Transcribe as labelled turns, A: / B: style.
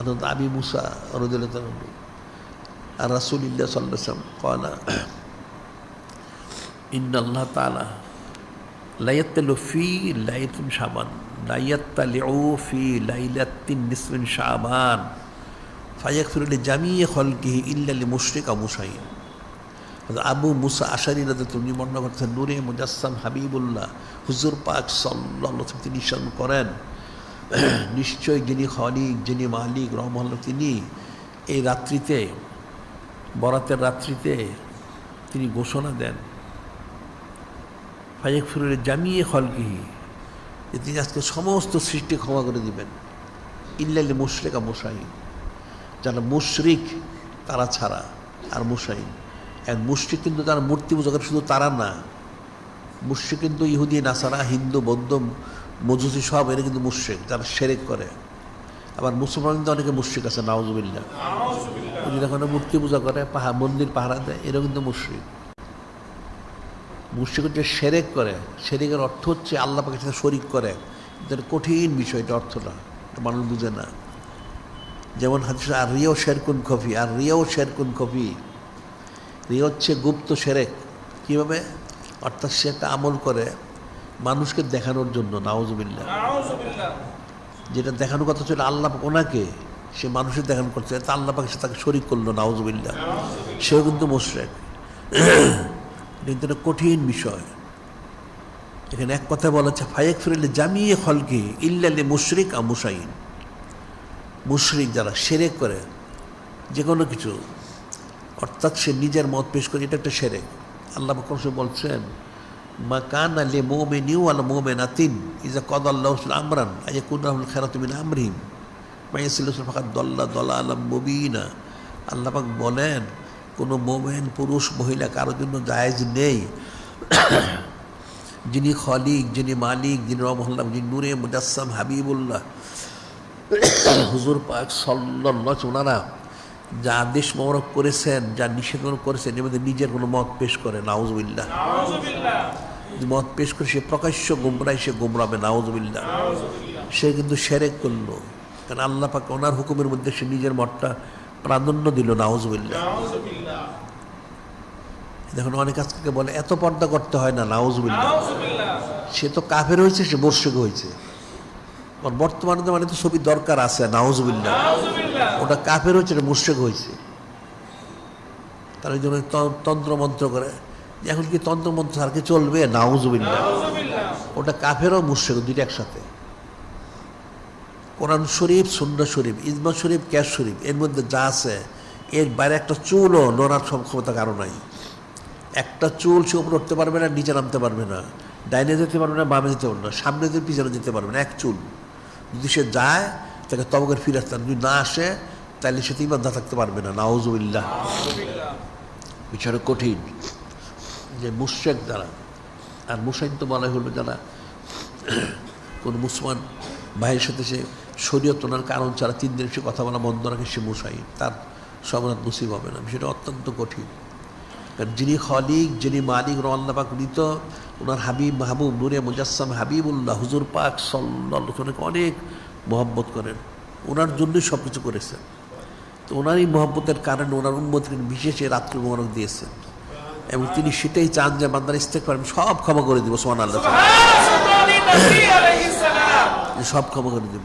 A: অর্থাৎ আবি মুসা রদুল্লাহ আর রাসুলিল্লাহ সাল্লাম কলা ইন আল্লাহ তালা লাইয়াত্তালু ফি লাইতুন লাইয়াত্তালিউ ফি শাবান ফায়াকফিরুল জামিয়ে ইল্লালি মুশরিক মুসাইন আবু মুসা আশারি রাজা তুমি বর্ণনা করছেন নূরে মুজাসসাম হাবিবুল্লাহ হুজুর পাক সাল্লাহ তিনি করেন। নিশ্চয় যিনি খলিক, যিনি মালিক রহমল্লা তিনি, এই রাত্রিতে, বরাতের রাত্রিতে তিনি ঘোষণা দেন ফাইক ফিরুরে জামিয়ে খলকিহি, যে তিনি আজকে সমস্ত সৃষ্টি ক্ষমা করে দিবেন। ইল্লালি মুশরিকা মুসাইন যারা মুশরিক তারা ছাড়া আর মুসাইন এক মুশরিক কিন্তু তারা মূর্তি পূজা শুধু তারা না, মুশরিক কিন্তু ইহুদি, নাসারা, হিন্দু, বৌদ্ধ মজুসি সব এরা কিন্তু মুশ্রিক যারা সেরেক করে। আবার মুসলমান কিন্তু অনেকে মুশ্রিক আছে নাওজুবিল্লা ওই যে দেখো না মূর্তি পূজা করে পাহা মন্দির পাহারা দেয় এরাও কিন্তু মুশ্রিক। মুশ্রিক হচ্ছে সেরেক করে। সেরেকের অর্থ হচ্ছে আল্লাহ পাকের সাথে শরিক করে। এটা কঠিন বিষয় এটা অর্থটা এটা মানুষ বুঝে না। যেমন হাদিস আর রিয়াও শেরকুন কফি আর রিয়াও শেরকুন কফি রিয়া হচ্ছে গুপ্ত সেরেক। কীভাবে? অর্থাৎ সে একটা আমল করে মানুষকে দেখানোর জন্য নাওজবিল্লা যেটা দেখানোর কথা ছিল আল্লাহ ওনাকে সে মানুষের দেখানো করছে তা আল্লাহ পাকে সে তাকে শরিক করল নাওজবিল্লা সেও কিন্তু মোশরেক। কিন্তু এটা কঠিন বিষয়। এখানে এক কথা বলা হচ্ছে ফায়েক ফিরলে জামিয়ে খলকে ইল্লালে মুশরিক আর মুসাইন। মুশরিক যারা সেরেক করে যে কোনো কিছু অর্থাৎ সে নিজের মত পেশ করে এটা একটা সেরেক। আল্লাহ কোন বলছেন মা কান আলে মোমে নিউ আল মোমে নাতিন ইজা কদ আল্লাহ আমরান আজে কুন রাহুল খেরাত মিন আমরিম মাইয়াসিল ফাঁকা দল্লা দলা আলম মুবিনা আল্লাহ বলেন, কোনো মোমেন, পুরুষ, মহিলা কারোর জন্য জায়েজ নেই। যিনি খলিক, যিনি মালিক, যিনি রহমল্লাহ যিনি নূরে মুজাসম হাবিবুল্লাহ। হুজুর পাক সল্লাহ ওনারা যা আদেশ মোবারক করেছেন, যা নিষেধ করেছেন, এর মধ্যে নিজের কোনো মত পেশ করে নাউজবিল্লা মত পেশ করে সে প্রকাশ্য গোমরাই সে গোমরাবে নাউজবিল্লা সে কিন্তু সেরেক করল। কারণ আল্লাহ পাক ওনার হুকুমের মধ্যে সে নিজের মতটা প্রাধান্য দিল নাউজবিল্লা দেখুন অনেক আজকে বলে এত পর্দা করতে হয় না নাউজবিল্লা সে তো কাফের হয়েছে সে বর্ষক হয়েছে। বর্তমানে তো মানে তো ছবি দরকার আছে নাউজবিল্লা ওটা কাফের হয়েছে এটা মুশ্রেক হয়েছে। তার জন্য তন্ত্রমন্ত্র করে। এখন কি তন্ত্রমন্ত্র আর কি চলবে? নাউজবিল্লা ওটা কাফেরও মুশ্রেক দুইটা একসাথে। কোরআন শরীফ সুন্না শরীফ ইজমা শরীফ ক্যাশ শরীফ এর মধ্যে যা আছে এর বাইরে একটা চুলও নড়ার ক্ষমতা কারও নাই। একটা চুল সে উপরে উঠতে পারবে না নিচে নামতে পারবে না। ডাইনে যেতে পারবে না বামে যেতে পারবে না। সামনে যেতে পিছনে যেতে পারবে না এক চুল। যদি সে যায় তাকে তবকের ফিরে আসতে যদি না আসে তাহলে সে তো ইমানদা থাকতে পারবে না। নাওজুবিল্লাহ বিষয়টা কঠিন। মুশেক দ্বারা আর মুসাইন তো বলা হলো যারা কোন মুসলমান ভাইয়ের সাথে সে শরীয়ত ওনার কারণ ছাড়া তিন দিন সে কথা বলা বন্ধ রাখে, সে মুসাই তার সবরাত মুসিব হবে না। সেটা অত্যন্ত কঠিন। কারণ যিনি খলিক, যিনি মালিক রহল্লা পাক উনি তো ওনার হাবিব মাহবুব, নুরে মুজাসম হাবিবুল্লাহ, হুজুর পাক সল্লাহ অনেক মহব্বত করেন। ওনার জন্যই সব কিছু করেছেন। তো ওনারই মহব্বতের কারণে ওনার উন্মতিকে বিশেষে রাত্রি মোহরক দিয়েছেন। এবং তিনি সেটাই চান যে বান্দার ইস্তেক পারেন সব ক্ষমা করে দিব সোমান আল্লাহ সব ক্ষমা করে দেব।